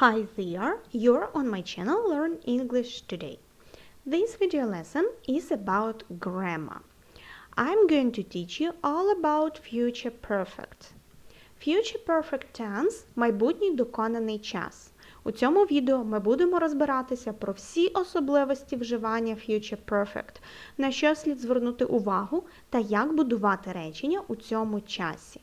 Hi there, you're on my channel Learn English Today. This video lesson is about grammar. I'm going to teach you all about future perfect. Future perfect tense – майбутній доконаний час. У цьому відео ми будемо розбиратися про всі особливості вживання future perfect, на що слід звернути увагу та як будувати речення у цьому часі.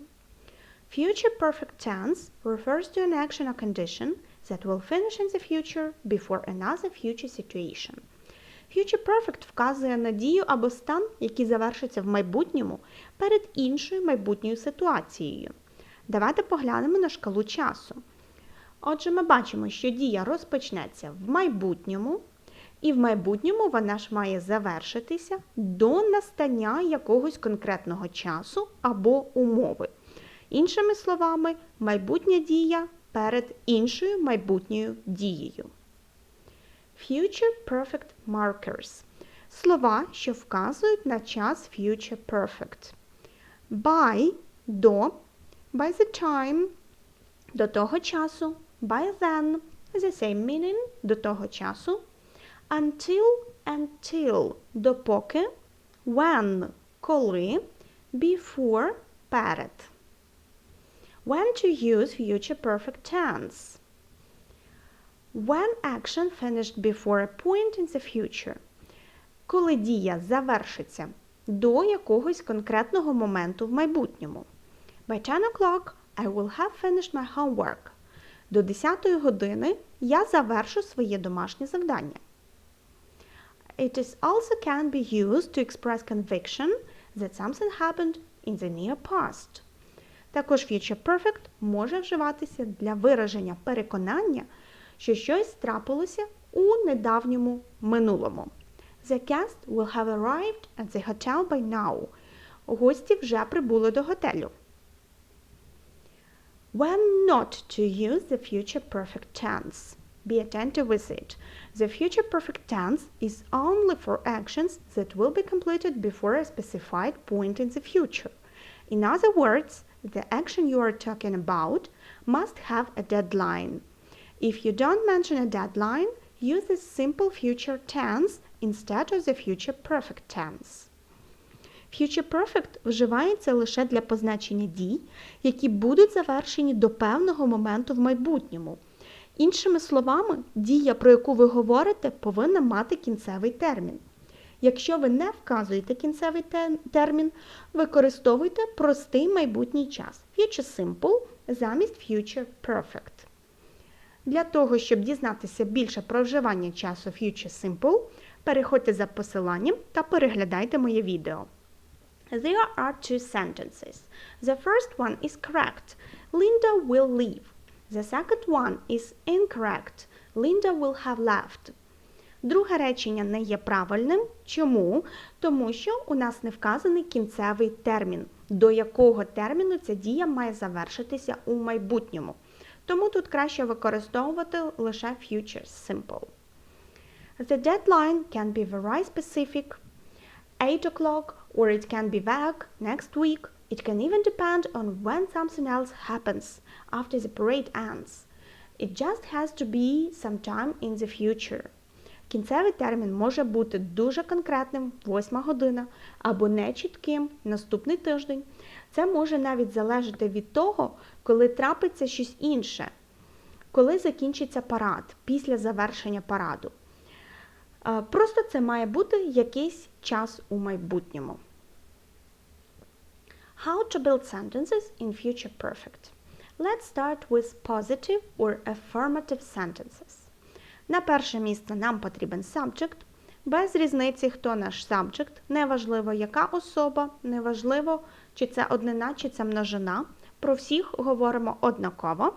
Future perfect tense refers to an action or condition that will finish in the future before another future situation. Future perfect вказує на дію або стан, який завершиться в майбутньому перед іншою майбутньою ситуацією. Давайте поглянемо на шкалу часу. Отже, ми бачимо, що дія розпочнеться в майбутньому, і в майбутньому вона ж має завершитися до настання якогось конкретного часу або умови. Іншими словами, майбутня дія перед іншою майбутньою дією. Future perfect markers слова, що вказують на час future perfect. By до, by the time до того часу, by then the same meaning до того часу, until until допоки, when коли, before перед. When to use future perfect tense? When action finished before a point in the future. Коли дія завершиться до якогось конкретного моменту в майбутньому. By 10 o'clock I will have finished my homework. До 10 години я завершу своє домашнє завдання. It is also can be used to express conviction that something happened in the near past. Також future perfect може вживатися для вираження переконання, що щось трапилося у недавньому минулому. The guest will have arrived at the hotel by now. Гості вже прибули до готелю. When not to use the future perfect tense. Be attentive with it. The future perfect tense is only for actions that will be completed before a specified point in the future. In other words, the action you are talking about must have a deadline. If you don't mention a deadline, use the simple future tense instead of the future perfect tense. Future perfect вживається лише для позначення дій, які будуть завершені до певного моменту в майбутньому. Іншими словами, дія, про яку ви говорите, повинна мати кінцевий термін. Якщо ви не вказуєте кінцевий термін, використовуйте простий майбутній час Future Simple замість Future Perfect. Для того, щоб дізнатися більше про вживання часу Future Simple, переходьте за посиланням та переглядайте моє відео. There are two sentences. The first one is correct. Linda will leave. The second one is incorrect. Linda will have left. Друге речення не є правильним. Чому? Тому що у нас не вказаний кінцевий термін, до якого терміну ця дія має завершитися у майбутньому. Тому тут краще використовувати лише future simple. The deadline can be very specific, 8 o'clock, or it can be vague, next week. It can even depend on when something else happens after the parade ends. It just has to be sometime in the future. Кінцевий термін може бути дуже конкретним 8 година або нечітким наступний тиждень. Це може навіть залежати від того, коли трапиться щось інше, коли закінчиться парад після завершення параду. Просто це має бути якийсь час у майбутньому. How to build sentences in future perfect. Let's start with positive or affirmative sentences. На перше місце нам потрібен subject. Без різниці, хто наш subject, неважливо, яка особа, неважливо, чи це однина, чи це множина. Про всіх говоримо однаково.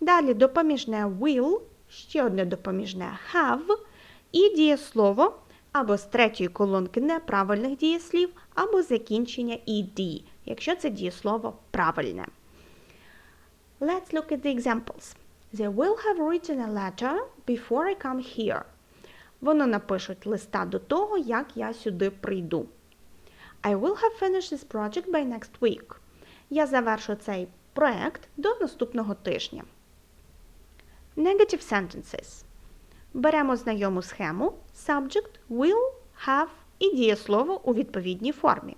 Далі допоміжне will, ще одне допоміжне have, і дієслово або з третьої колонки неправильних дієслів, або закінчення ed, якщо це дієслово правильне. Let's look at the examples. They will have written a letter before I come here. Вони напишуть листа до того, як я сюди прийду. I will have finished this project by next week. Я завершу цей проект до наступного тижня. Negative sentences. Беремо знайому схему subject, will, have і дієслово у відповідній формі.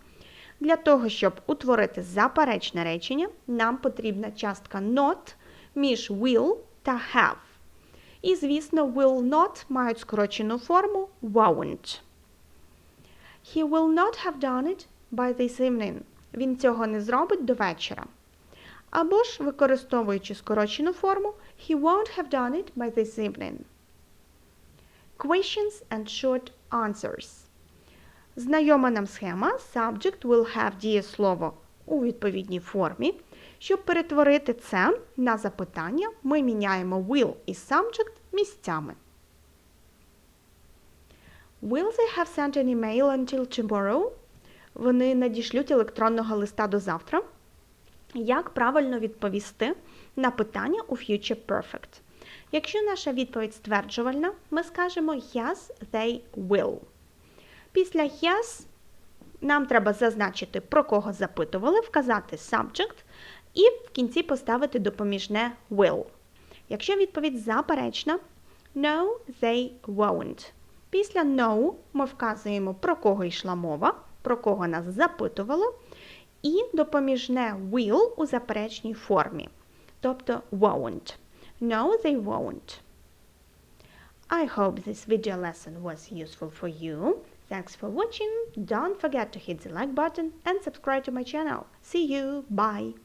Для того, щоб утворити заперечне речення, нам потрібна частка not між will та have. І, звісно, will not мають скорочену форму won't. He will not have done it by this evening. Він цього не зробить до вечора. Або ж, використовуючи скорочену форму, he won't have done it by this evening. Questions and short answers. Знайома нам схема subject will have дієслово у відповідній формі. Щоб перетворити це на запитання, ми міняємо will і subject місцями. Will they have sent an email until tomorrow? Вони надішлють електронного листа до завтра. Як правильно відповісти на питання у Future Perfect? Якщо наша відповідь стверджувальна, ми скажемо Yes, they will. Після yes нам треба зазначити, про кого запитували, вказати subject і в кінці поставити допоміжне will. Якщо відповідь заперечна, no, they won't. Після no ми вказуємо, про кого йшла мова, про кого нас запитувало, і допоміжне will у заперечній формі, тобто won't. No, they won't. I hope this video lesson was useful for you. Thanks for watching. Don't forget to hit the like button and subscribe to my channel. See you. Bye.